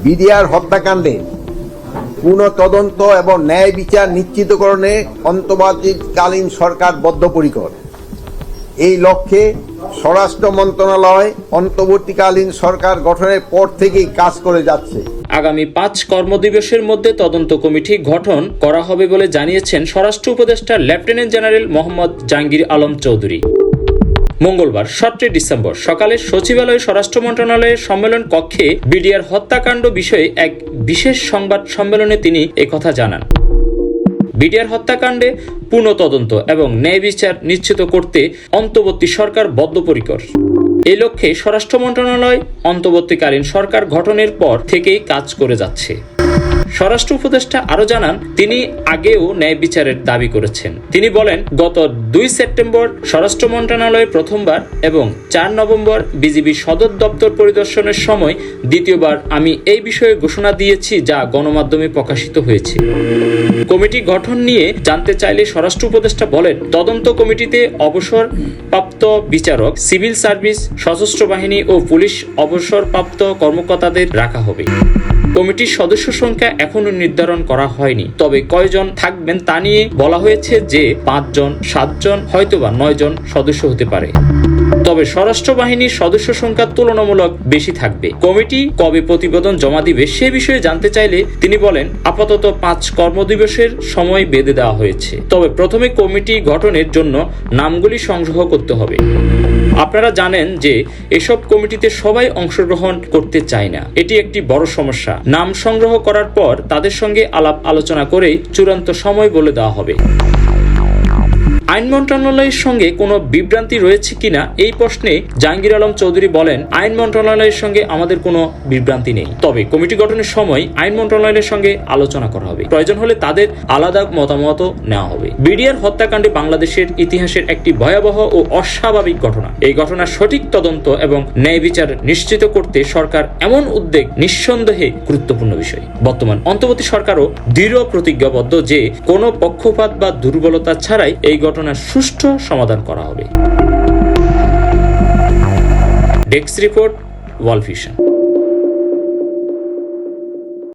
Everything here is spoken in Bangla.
বিডিআর হত্যাকাণ্ডে পুনঃ তদন্ত এবং ন্যায় বিচার নিশ্চিতকরণে অন্তর্বর্তীকালীন সরকার বদ্ধপরিকর। এই লক্ষ্যে স্বরাষ্ট্র মন্ত্রণালয় অন্তর্বর্তীকালীন সরকার গঠনের পর থেকেই কাজ করে যাচ্ছে। আগামী পাঁচ কর্মদিবসের মধ্যে তদন্ত কমিটি গঠন করা হবে বলে জানিয়েছেন স্বরাষ্ট্র উপদেষ্টা লেফটেন্যান্ট জেনারেল মোহাম্মদ জাহাঙ্গীর আলম চৌধুরী। মঙ্গলবার সতেরোই ডিসেম্বর, সকালে সচিবালয় স্বরাষ্ট্র মন্ত্রণালয়ের সম্মেলন কক্ষে বিডিআর হত্যাকাণ্ড বিষয়ে এক বিশেষ সংবাদ সম্মেলনে তিনি একথা জানান। বিডিআর হত্যাকাণ্ডে পুনঃ তদন্ত এবং ন্যায় বিচার নিশ্চিত করতে অন্তর্বর্তী সরকার বদ্ধপরিকর। এই লক্ষ্যে স্বরাষ্ট্র মন্ত্রণালয় অন্তর্বর্তীকালীন সরকার গঠনের পর থেকেই কাজ করে যাচ্ছে। স্বরাষ্ট্র উপদেষ্টা আরও জানান, তিনি আগেও ন্যায় বিচারের দাবি করেছেন। তিনি বলেন, গত দুই সেপ্টেম্বর স্বরাষ্ট্র মন্ত্রণালয়ে প্রথমবার এবং চার নভেম্বর বিজিবি সদর দপ্তর পরিদর্শনের সময় দ্বিতীয়বার আমি এই বিষয়ে ঘোষণা দিয়েছি যা গণমাধ্যমে প্রকাশিত হয়েছে। কমিটি গঠন নিয়ে জানতে চাইলে স্বরাষ্ট্র উপদেষ্টা বলেন, তদন্ত কমিটিতে অবসরপ্রাপ্ত বিচারক, সিভিল সার্ভিস, সশস্ত্র বাহিনী ও পুলিশ অবসরপ্রাপ্ত কর্মকর্তাদের রাখা হবে। কমিটির সদস্য সংখ্যা এখনও নির্ধারণ করা হয়নি। তবে কয়জন থাকবেন তা নিয়ে বলা হয়েছে যে পাঁচজন, সাতজন, হয়তোবা নয়জন সদস্য হতে পারে। তবে স্বরাষ্ট্র বাহিনীর সদস্য সংখ্যা তুলনামূলক বেশি থাকবে। কমিটি কবে প্রতিবেদন জমা দিবে সে বিষয়ে জানতে চাইলে তিনি বলেন, আপাতত পাঁচ কর্মদিবসের সময় বেঁধে দেওয়া হয়েছে। তবে প্রথমে কমিটি গঠনের জন্য নামগুলি সংগ্রহ করতে হবে। আপনারা জানেন যে এসব কমিটিতে সবাই অংশগ্রহণ করতে চায় না। এটি একটি বড় সমস্যা। নাম সংগ্রহ করার পর তাদের সঙ্গে আলাপ আলোচনা করে চূড়ান্ত সময় বলে দেওয়া হবে। আইন মন্ত্রণালয়ের সঙ্গে কোনো বিভ্রান্তি রয়েছে কিনা এই প্রশ্নে জাহাঙ্গীর আলম চৌধুরী বলেন, আইন মন্ত্রণালয়ের সঙ্গে আমাদের কোনো বিভ্রান্তি নেই। তবে কমিটি গঠনের সময় আইন মন্ত্রণালয়ের সঙ্গে আলোচনা করা হবে। প্রয়োজন হলে তাদের আলাদা মতামতও নেওয়া হবে। বিডিআর হত্যাকাণ্ডে বাংলাদেশের ইতিহাসের একটি ভয়াবহ ও অস্বাভাবিক ঘটনা। এই ঘটনার সঠিক তদন্ত এবং ন্যায় বিচার নিশ্চিত করতে সরকার এমন উদ্যোগ নিঃসন্দেহে গুরুত্বপূর্ণ বিষয়। বর্তমান অন্তর্বর্তী সরকারও দৃঢ় প্রতিজ্ঞাবদ্ধ যে কোনো পক্ষপাত বা দুর্বলতা ছাড়াই এই ঘটনার সুষ্ঠু সমাধান করা হবে। ডেক্স রিপোর্ট ওয়াল ভিশন।